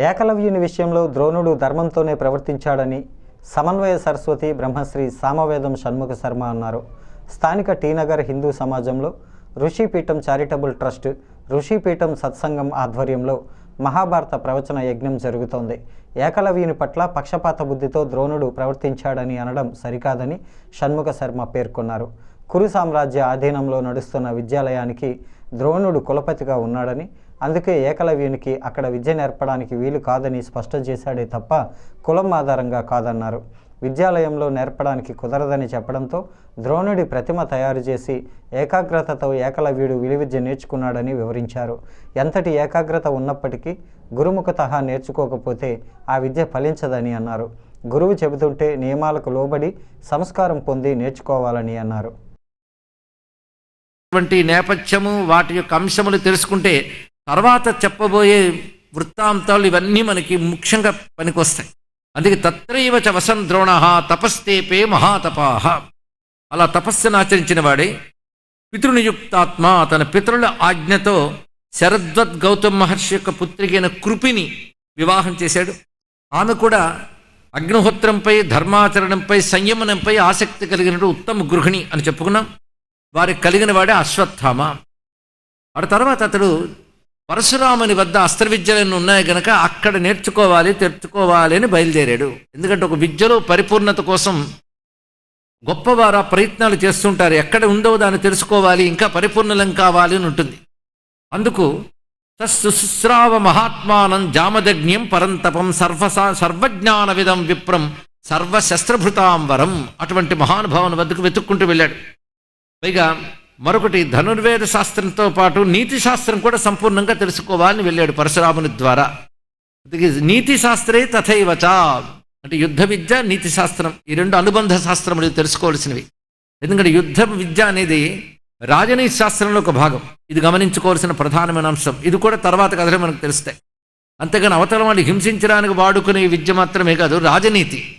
ఏకలవ్యుని విషయంలో ద్రోణుడు ధర్మంతోనే ప్రవర్తించాడని సమన్వయ సరస్వతి బ్రహ్మశ్రీ సామవేదం షణ్ముఖ శర్మ అన్నారు. స్థానిక టీనగర్ హిందూ సమాజంలో ఋషిపీఠం చారిటబుల్ ట్రస్ట్ ఋషిపీఠం సత్సంగం ఆధ్వర్యంలో మహాభారత ప్రవచన యజ్ఞం జరుగుతోంది. ఏకలవ్యుని పట్ల పక్షపాత బుద్ధితో ద్రోణుడు ప్రవర్తించాడని అనడం సరికాదని షణ్ముఖ శర్మ పేర్కొన్నారు. కురు సామ్రాజ్య ఆధీనంలో నడుస్తున్న విద్యాలయానికి ద్రోణుడు కులపతిగా ఉన్నాడని అందుకే ఏకలవ్యునికి అక్కడ విద్య నేర్పడానికి వీలు కాదని స్పష్టం చేశాడే తప్ప కులం ఆధారంగా కాదన్నారు. విద్యాలయంలో నేర్పడానికి కుదరదని చెప్పడంతో ద్రోణుడి ప్రతిమ తయారు చేసి ఏకాగ్రతతో ఏకలవ్యుడు విలువిద్య నేర్చుకున్నాడని వివరించారు. ఎంతటి ఏకాగ్రత ఉన్నప్పటికీ గురుముఖత నేర్చుకోకపోతే ఆ విద్య ఫలించదని అన్నారు. గురువు చెబుతుంటే నియమాలకు లోబడి సంస్కారం పొంది నేర్చుకోవాలని అన్నారు. నేపథ్యము వాటి యొక్క అంశములు తెలుసుకుంటే తర్వాత చెప్పబోయే వృత్తాంతాలు ఇవన్నీ మనకి ముఖ్యంగా పనికొస్తాయి. అందుకే తత్రైవ చ వసన్ ద్రోణ తపస్తేపే మహాతపాహ అలా తపస్సును ఆచరించిన వాడే పితృనియుక్తాత్మ తన పితరుల ఆజ్ఞతో శరద్వత్ గౌతమ్ మహర్షి యొక్క పుత్రికైన కృపిని వివాహం చేశాడు. ఆమె కూడా అగ్నిహోత్రంపై ధర్మాచరణంపై సంయమనంపై ఆసక్తి కలిగిన ఉత్తమ గృహిణి అని చెప్పుకున్నాం. వారికి కలిగిన వాడే అశ్వత్థామ. ఆ తర్వాత అతడు పరశురాముని వద్ద అస్త్ర విద్యలను ఉన్నాయి గనక అక్కడ నేర్చుకోవాలి తెచ్చుకోవాలి అని బయలుదేరాడు. ఎందుకంటే ఒక విద్యలో పరిపూర్ణత కోసం గొప్పవారు ప్రయత్నాలు చేస్తుంటారు. ఎక్కడ ఉందో దాన్ని తెలుసుకోవాలి ఇంకా పరిపూర్ణలం కావాలి అని ఉంటుంది. అందుకు సుశ్రావ మహాత్మానం జామదజ్ఞం పరంతపం సర్వ సర్వజ్ఞాన విధం విప్రం సర్వశస్త్రభృతాంబరం అటువంటి మహానుభావుని వద్దకు వెతుక్కుంటూ వెళ్ళాడు. పైగా మరొకటి ధనుర్వేద శాస్త్రంతో పాటు నీతి శాస్త్రం కూడా సంపూర్ణంగా తెలుసుకోవాలని వెళ్ళాడు పరశురాముని ద్వారా. నీతి శాస్త్రే తథైవచ. అంటే యుద్ధ విద్య నీతి శాస్త్రం ఈ రెండు అనుబంధ శాస్త్రములు తెలుసుకోవాల్సినవి. ఎందుకంటే యుద్ధ విద్య అనేది రాజనీతి శాస్త్రంలో ఒక భాగం. ఇది గమనించుకోవాల్సిన ప్రధానమైన అంశం. ఇది కూడా తర్వాత కథలే మనకు తెలుస్తాయి. అంతేగాని అవతల వాళ్ళు హింసించడానికి వాడుకునే విద్య మాత్రమే కాదు రాజనీతి.